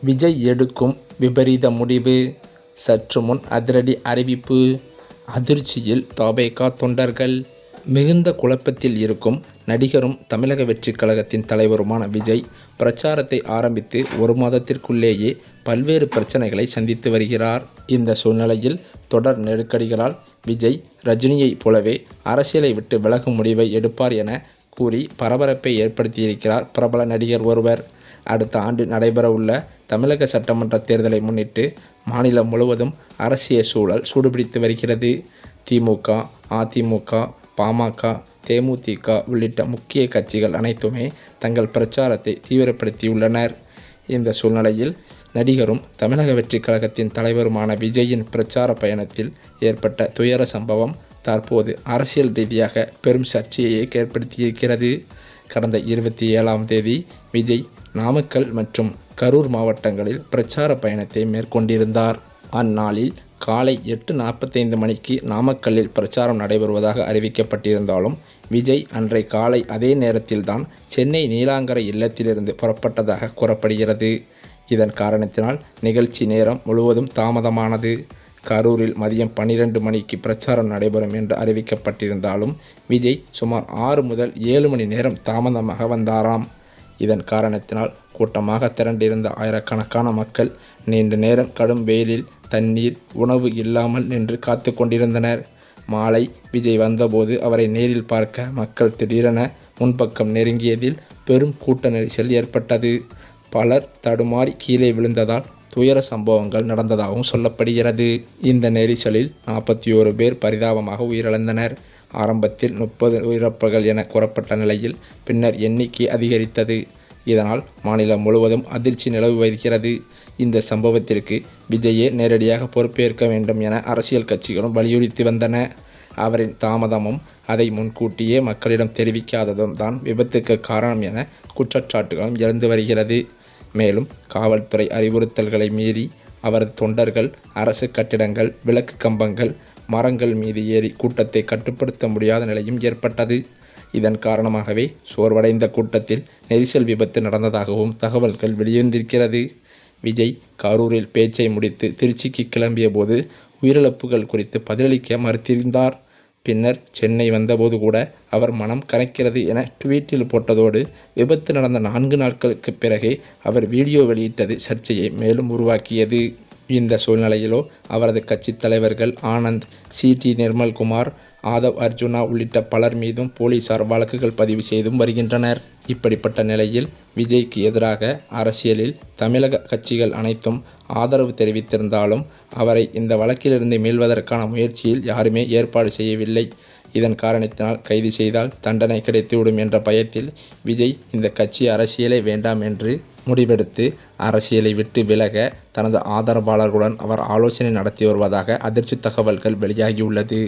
விஜய் எடுக்கும் விபரீத முடிவு. சற்று முன் அதிரடி அறிவிப்பு. அதிர்ச்சியில் தாபேகா தொண்டர்கள். மிகுந்த குழப்பத்தில் இருக்கும் நடிகரும் தமிழக வெற்றிக் கழகத்தின் தலைவருமான விஜய் பிரச்சாரத்தை ஆரம்பித்து ஒரு மாதத்திற்குள்ளேயே பல்வேறு பிரச்சனைகளை சந்தித்து வருகிறார். இந்த சூழ்நிலையில் தொடர் நெருக்கடிகளால் விஜய் ரஜினியைப் போலவே அரசியலை விட்டு விலகும் முடிவை எடுப்பார் என கூறி பரபரப்பை ஏற்படுத்தியிருக்கிறார் பிரபல நடிகர் ஒருவர். அடுத்த ஆண்டு நடைபெறவுள்ள தமிழக சட்டமன்ற தேர்தலை முன்னிட்டு மாநிலம் முழுவதும் அரசியல் சூழல் சூடுபிடித்து வருகிறது. திமுக அதிமுக பாமக தேமுதிக உள்ளிட்ட முக்கிய கட்சிகள் அனைத்துமே தங்கள் பிரச்சாரத்தை தீவிரப்படுத்தியுள்ளனர். இந்த சூழ்நிலையில் நடிகரும் தமிழக வெற்றிக் கழகத்தின் தலைவருமான விஜயின் பிரச்சார பயணத்தில் ஏற்பட்ட துயர சம்பவம் தற்போது அரசியல் ரீதியாக பெரும் சர்ச்சையை ஏற்படுத்தியிருக்கிறது. கடந்த இருபத்தி ஏழாம் தேதி விஜய் நாமக்கல் மற்றும் கரூர் மாவட்டங்களில் பிரச்சார பயணத்தை மேற்கொண்டிருந்தார். அந்நாளில் காலை எட்டு நாற்பத்தைந்து மணிக்கு நாமக்கல்லில் பிரச்சாரம் நடைபெறுவதாக அறிவிக்கப்பட்டிருந்தாலும் விஜய் அன்றை காலை அதே நேரத்தில்தான் சென்னை நீலாங்கரை இல்லத்திலிருந்து புறப்பட்டதாக கூறப்படுகிறது. இதன் காரணத்தினால் நிகழ்ச்சி நேரம் முழுவதும் தாமதமானது. கரூரில் மதியம் பன்னிரண்டு மணிக்கு பிரச்சாரம் நடைபெறும் என்று அறிவிக்கப்பட்டிருந்தாலும் விஜய் சுமார் ஆறு முதல் ஏழு மணி நேரம் தாமதமாக வந்தாராம். இதன் காரணத்தினால் கூட்டமாக திரண்டிருந்த ஆயிரக்கணக்கான மக்கள் நீண்ட நேரம் கடும் வெயிலில் தண்ணீர் உணவு இல்லாமல் நின்று காத்து கொண்டிருந்தனர். மாலை விஜய் வந்தபோது அவரை நேரில் பார்க்க மக்கள் திடீரென முன்பக்கம் நெருங்கியதில் பெரும் கூட்ட நெரிசல் ஏற்பட்டது. பலர் தடுமாறி கீழே விழுந்ததால் துயர சம்பவங்கள் நடந்ததாகவும் சொல்லப்படுகிறது. இந்த நெரிசலில் நாற்பத்தி ஓரு பேர் பரிதாபமாக உயிரிழந்தனர். ஆரம்பத்தில் முப்பது உயிரிழப்புகள் என கூறப்பட்ட நிலையில் பின்னர் எண்ணிக்கை அதிகரித்தது. இதனால் மாநிலம் முழுவதும் அதிர்ச்சி நிலவு வருகிறது. இந்த சம்பவத்திற்கு விஜயே நேரடியாக பொறுப்பேற்க வேண்டும் என அரசியல் கட்சிகளும் வலியுறுத்தி வந்தன. அவரின் தாமதமும் அதை முன்கூட்டியே மக்களிடம் தெரிவிக்காததும் தான் விபத்துக்கு காரணம் என குற்றச்சாட்டுகளும் எழுந்து வருகிறது. மேலும் காவல்துறை அறிவுறுத்தல்களை மீறி அவரது தொண்டர்கள் அரசு கட்டிடங்கள் விளக்கு கம்பங்கள் மரங்கள் மீது ஏறி கூட்டத்தை கட்டுப்படுத்த முடியாத நிலையும் ஏற்பட்டது. இதன் காரணமாகவே சோர்வடைந்த கூட்டத்தில் நெரிசல் விபத்து நடந்ததாகவும் தகவல்கள் வெளிவந்திருக்கிறது. விஜய் கரூரில் பேச்சை முடித்து திருச்சிக்கு கிளம்பிய போது உயிரிழப்புகள் குறித்து பதிலளிக்க மறுத்திருந்தார். பின்னர் சென்னை வந்தபோது கூட அவர் மனம் கரைக்கிறது என ட்வீட்டில் போட்டதோடு விபத்து நடந்த நான்கு நாட்களுக்கு பிறகே அவர் வீடியோ வெளியிட்டது சர்ச்சையை மேலும் உருவாக்கியது. இந்த சூழ்நிலையிலோ அவரது கட்சித் தலைவர்கள் ஆனந்த் சி. டி. நிர்மல்குமார் ஆதவ் அர்ஜுனா உள்ளிட்ட பலர் மீதும் போலீசார் வழக்குகள் பதிவு செய்தும் வருகின்றனர். இப்படிப்பட்ட நிலையில் விஜய்க்கு எதிராக அரசியலில் தமிழக கட்சிகள் அனைத்தும் ஆதரவு தெரிவித்திருந்தாலும் அவரை இந்த வழக்கிலிருந்து மீள்வதற்கான முயற்சியில் யாருமே ஏற்பாடு செய்யவில்லை. இதன் காரணத்தினால் கைது செய்தால் தண்டனை கிடைத்துவிடும் என்ற பயத்தில் விஜய் இந்த கட்சி அரசியலே வேண்டாம் என்று முடிவெடுத்து அரசியலை விட்டு விலக தனது ஆதரவாளர்களுடன் அவர் ஆலோசனை நடத்தி வருவதாக அதிர்ச்சி தகவல்கள் வெளியாகியுள்ளது.